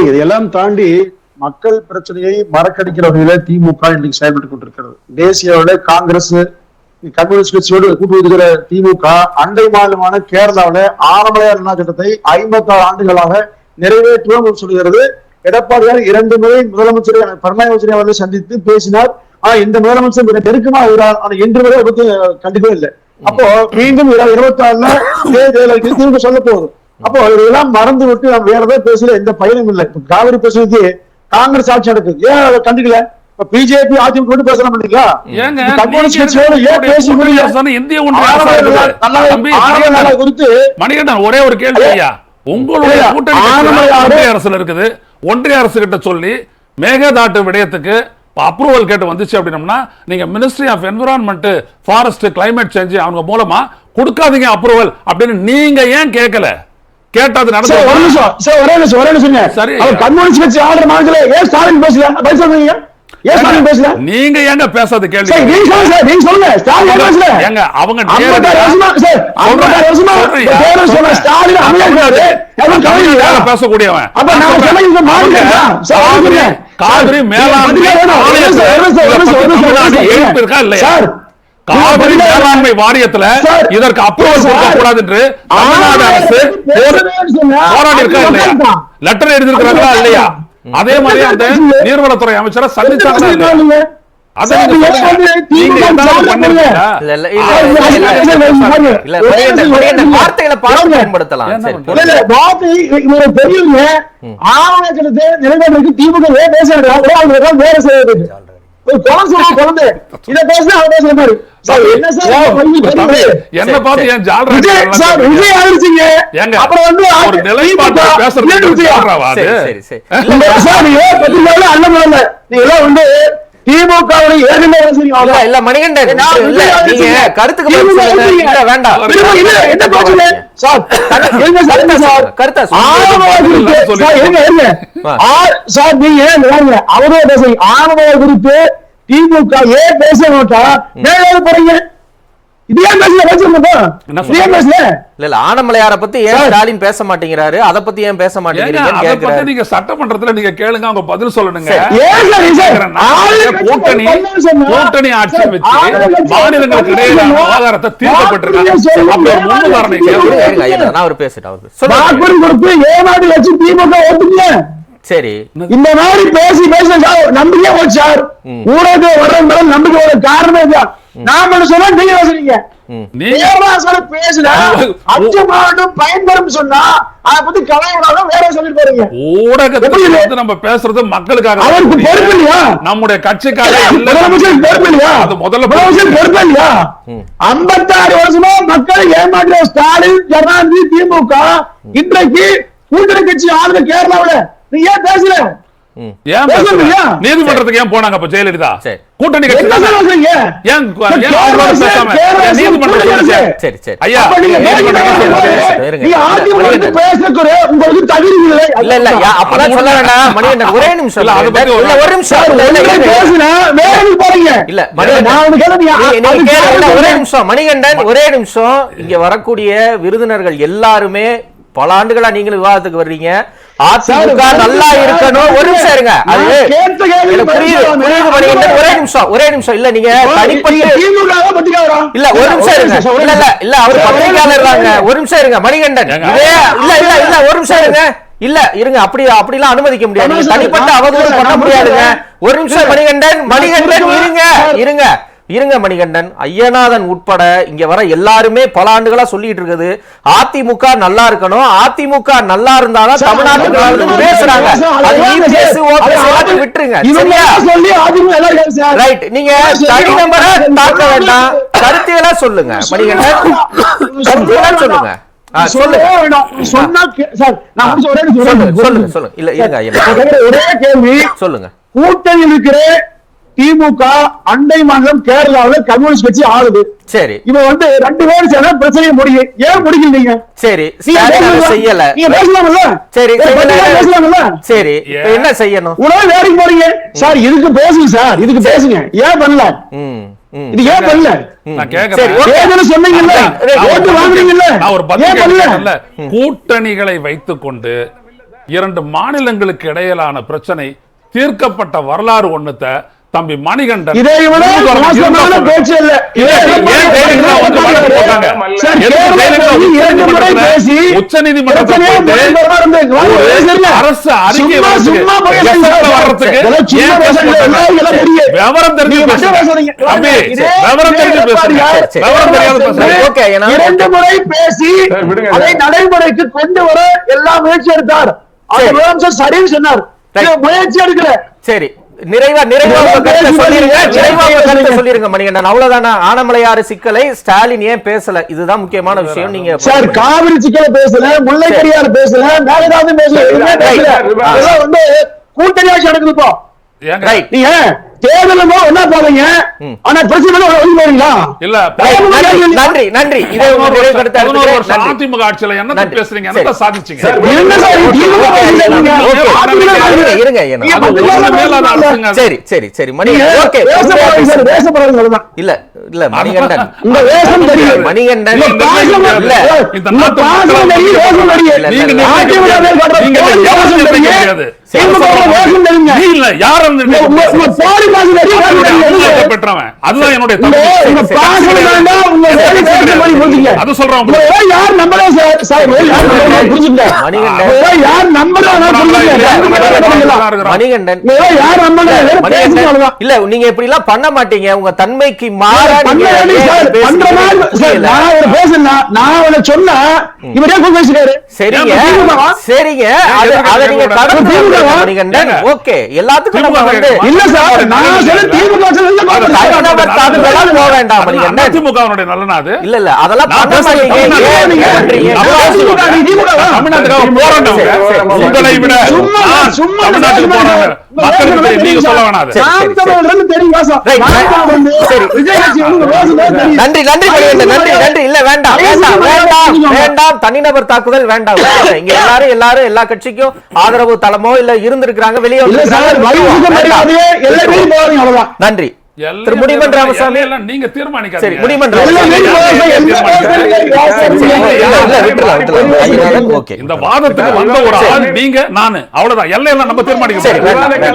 இல்ல இதையெல்லாம் தாண்டி மக்கள் பிரச்சனையை மறக்கடிக்கிற வகையில திமுக இன்னைக்கு செயல்பட்டு கொண்டிருக்கிறது. தேசிய அளவுல காங்கிரஸ் கம்யூனிஸ்ட் கட்சியோடு கூட்டு இருக்கிற திமுக அண்டை மாநிலமான கேரளாவில ஆரம்பலையார் அண்ணா திட்டத்தை ஐம்பத்தி ஆறு ஆண்டுகளாக நிறைவேற்றுவோம் சொல்கிறது. எடப்பாடியார் இரண்டு முறை முதலமைச்சரை பரமாயமச்சரை விஜயன் அவர்களை சந்தித்து பேசினார். ஆனா இந்த முதலமைச்சர் மிக நெருக்கமா இருக்கிறார். ஆனா இன்று வரை அதை பத்தி கண்டிப்பே இல்லை. அப்போ மீண்டும் இருபத்தி ஆறுல தேர்தல் திமுக சொல்ல போகுது. அப்போ இதெல்லாம் மறந்து விட்டு நம்ம வேற ஏதாவது பேசல எந்த பயனும் இல்லை. இப்ப காவிரி பிரச்சனைக்கு காங்கிரஸ் ஆட்சி நடக்குது. ஏன் அதை கண்டுக்கல? இப்ப பிஜேபி அதிமுக மட்டும் பேசலாம் கம்யூனிஸ்ட் கட்சியோட ஏன் பேச முடியல? அரசான இந்திய ஒன்றிய குறித்து மணிகண்டன் ஒரே ஒரு கேள்வி ஐயா. உங்களுடைய கூட்டணி அரசுல இருக்குது. ஒன்றிய அரசு கிட்ட சொல்லி மேகதாட்டு விடயத்துக்கு அப்ரூவல் கேட்டு வந்துச்சு அப்படின்னம்னா நீங்க ministry of environment forest climate change அவங்க மூலமா கொடுக்காதீங்க அப்ரூவல் அப்படின்னு நீங்க ஏன் கேட்கல? கேட்டா அது நடந்து ஒரு நிமிஷம். சார் ஒரே நிமிஷம் ஒரே நிமிஷம் சரி. அவர் கம்யூனிஸ்ட் கட்சி ஆளுற மாநிலத்துல ஏன் ஸ்டாலின் பேசல? பதில் சொல்றீங்க நீங்க. ஏங்க பேசாத கேள்வி? நீங்க சொல்லுங்க ஸ்டாலின் பேசல? ஏங்க அவங்க ஸ்டாலின் பேசக்கூடியவன். அப்ப நான் சொன்னீங்க மாநிலம் காவிரி மேலாண்மை இருக்கா இல்லையா? காவிரி மேலாண்மை வாரியத்துல இதற்கு அப்ரூவல் கொடுக்க கூடாது என்று தமிழ்நாடு அரசு போராடி இருக்கா இல்லையா லெட்டர் எழுதியிருக்கிறாங்களா இல்லையா அதே மாதிரி அந்த நீர்வளத்துறை அமைச்சரை சந்திச்சாங்களா நிறைவேற்றுறதுக்கு திமுக வேலை செய்யறது என்ன பார்த்து ஏன் ஜாலரா சார் விஜய் ஆயிடுச்சீங்க அப்புறம் வந்து ஒரு நிலைப்பாடு பேசுறது சரி சரி சரி. சார் நீங்க பத்திரிக்கையில அண்ணன் நீங்க வந்து திமுக இல்ல மணிகண்டன். இல்ல நீங்க கருத்துக்கு இல்ல வேண்டாம். சார் இருங்க சார் என்ன சார்? கருத்தா சார் இருங்க ஏன் அவரே பேசுறீங்க ஆணவ குறித்து திமுக ஏன் பேச மாட்டா? வேற போறீங்க? ஆனமலையார பத்தி ஏன் ஸ்டாலின் பேச மாட்டேங்கிறாரு? அத பத்தி ஏன் பேச மாட்டேங்கிறீங்கன்னு கேக்குறாரு. நீங்க சட்டமன்றத்துல நீங்க கேளுங்க அவங்க பதில் சொல்லணுங்க. கூட்டணி கூட்டணி ஆட்சி வச்சு மாநிலங்களுக்கு இடையில அவர் பேசிட்டு அவர் கொடுத்து ஏமாடு வச்சு திமுக சரி. இந்த மாதிரி பேசி பேசி நம்பிக்கை போச்சு சார். ஊடகத்தை வர்றதுனால நம்பிக்கை நாம என்ன சொன்னா நீங்க பேசுறீங்க பேராசர் பேசுனா அச்சமாட்டும் பயன்படும் சொன்னா அதை பத்தி கலைவிடாம வேற சொல்லி போறீங்க. ஊடகத்துல எப்படி இது? வந்து நம்ம பேசுறது மக்களுக்காக அவருக்கு பொறுப்பு இல்லையா? நம்முடைய கட்சிக்காக இல்ல முதலமைச்சர் பொறுப்பு இல்லையா? அது முதல்ல முதலமைச்சர் பொறுப்பு இல்லையா? ஐம்பத்தாறு வருஷமா மக்களை ஏமாற்றிய ஸ்டாலின் கருணாநிதி திமுக இன்றைக்கு கூட்டணி கட்சி ஆளுநர் கேரளாவுல. நீ ஏன் பேசல நீதிமன்றத்துக்கு ஏன் போனாங்க அப்ப ஜெயலலிதா? கூட்டணி ஒரே நிமிஷம் ஒரு நிமிஷம். மணிகண்டன் ஒரே நிமிஷம். இங்க வரக்கூடிய விருதுநர்கள் எல்லாருமே பல ஆண்டுகளா நீங்களும் விவாதத்துக்கு வர்றீங்க. அதிமுக நல்லா இருக்கணும். ஒரு இருங்க. அது புரியுது புரியுது ஒரே நிமிஷம் ஒரே நிமிஷம். இல்ல நீங்க தனிப்பட்டு. இல்ல ஒரு நிமிஷம் இருங்க. இல்ல இல்ல இல்ல அவர் பத்திரிகையாளர் ஒரு நிமிஷம் இருங்க மணிகண்டன். இதே இல்ல இல்ல இல்ல ஒரு நிமிஷம் இருங்க. இல்ல இருங்க அப்படி அப்படிலாம் அனுமதிக்க முடியாது. தனிப்பட்ட அவதூறு பண்ண முடியாதுங்க. ஒரு நிமிஷம் மணிகண்டன் மணிகண்டன். இருங்க. இருங்க. இருங்க மணிகண்டன் ஐயநாதன் உட்பட இங்க வர எல்லாருமே பல ஆண்டுகளா சொல்லிட்டு இருக்குது. அதிமுக நல்லா இருக்கணும் அதிமுக நல்லா இருந்தாலும் தமிழ்நாட்டுக்கு பேசுறாங்க. விட்டுருங்க நீங்க தனி நம்பரை தாக்க வேண்டாம். கருத்துகளா சொல்லுங்க மணிகண்டன். கருத்துகளா சொல்லுங்க. சொல்லுங்க. சொல்லுங்க. இல்ல ஒரே கேள்வி. சொல்லுங்க. கூட்டணி இருக்கிற திமுக அண்டை மாநிலம் கேரளாவில் கம்யூனிஸ்ட் கட்சி ஆளுது சரி. இவன் வந்து ரெண்டு பேரும் சேர்ந்தா பிரச்சனையை முடியும் ஏன் முடிக்கல நீங்க சரி. செய்யல. நீங்க பேசலாம்ல சரி பேசலாம்ல சரி? என்ன செய்யணும்? உடனே வேலைக்கு போறீங்க. சார் இதுக்கு பேசுங்க சார். இதுக்கு பேசுங்க. ஏன் பண்ணல? ம் ம். இது ஏன் பண்ணல. கூட்டணிகளை வைத்துக் கொண்டு இரண்டு மாநிலங்களுக்கு இடையிலான பிரச்சனை தீர்க்கப்பட்ட வரலாறு ஒண்ணுத்த தம்பி மணிகண்டன். இதை விட மோசமான பேச்சு இல்ல. இரண்டு முறை பேசி ஒரு பேசுறீங்க. அரசு அறிக்கை வர்றதுக்கு, பேசுறீங்க. பேசுறீங்க. விவரம் தெரிஞ்சு பேசுங்க. பேசுறீங்க. விவரம் தெரிஞ்சு தெரியாத இரண்டு முறை பேசி. அதை நடைமுறைக்கு கொண்டு வர எல்லா முயற்சி எடுத்தார். சரி. முதலமைச்சர் சரின்னு சொன்னார். முயற்சி எடுக்கல. சரி. நிறைவா நிறைவா சொல்லிருங்க. நிறைவா கருத்தை. சொல்லிருங்க. மணிகண்டன். அவ்வளவுதானா? ஆனமலையாறு சிக்கலை ஸ்டாலின் ஏன் பேசல? இதுதான் முக்கியமான விஷயம். நீங்க சார் காவிரி சிக்கல பேசல பேசல மேகதாது பேசல. எதுவுமே பேசல. Right. இதெல்லாம் வந்து கூட்டணி ஆட்சி நடக்குது இப்போ. நீங்க தேர்தலும் என்ன போறீங்க? ஆனா பிரச்சனை ஒழுங்கு போறீங்களா? இல்ல. நன்றி. இதே பதினோரு. வருஷம். அதிமுக ஆட்சியில. பேசுறீங்க? சாதிச்சீங்க. என்ன பேசுறீங்க. அதிமுக இருங்க. சரி சரி? சரி மணிகண்டன் ஓகே. இல்ல இல்ல மணிகண்டன். வேஷம் தெரியும் மணிகண்டன் இல்ல இந்த நாட்டு நீங்க நீங்க பெற்றவன் அதுதான் என்னுடைய. அது சொல்றேன். யார் சார்? யார் மணிகண்டன். யார். இல்ல நீங்க இப்படி எல்லாம் பண்ண மாட்டீங்க. உங்க தன்மைக்கு மாறா பண்ற மாதிரி. நான் ஒரு பேசுனா, நான் உன்னை சொன்னா, இவரே போய் பேசுறாரு. சரிங்க? சரிங்க. அது நீங்க கடந்து மணிகண்டன்? ஓகே. எல்லாத்துக்கும் நம்ம வந்து இல்ல சார், நான் சொல்ல போக வேண்டாம். அதிமுகவினுடைய நல்ல நாடு. இல்ல இல்ல அதெல்லாம் பண்ண. நன்றி நன்றி மணிகண்டன் நன்றி நன்றி. இல்ல வேண்டாம் வேண்டாம் வேண்டாம் வேண்டாம். தனிநபர் தாக்குதல் வேண்டாம். இங்க எல்லாரும் எல்லாரும் எல்லா கட்சிக்கும் ஆதரவு தளமோ இல்ல இருந்திருக்கிறாங்க வெளியே. நன்றி. முடிமன் ராமசாமி நீங்க தீர்மானிக்காதீங்க சரி முடிமன் இந்த வாதத்துக்கு வந்த ஒரு ஆள் நீங்க நானு அவ்வளவுதான் எல்லையெல்லாம் நம்ம தீர்மானிக்க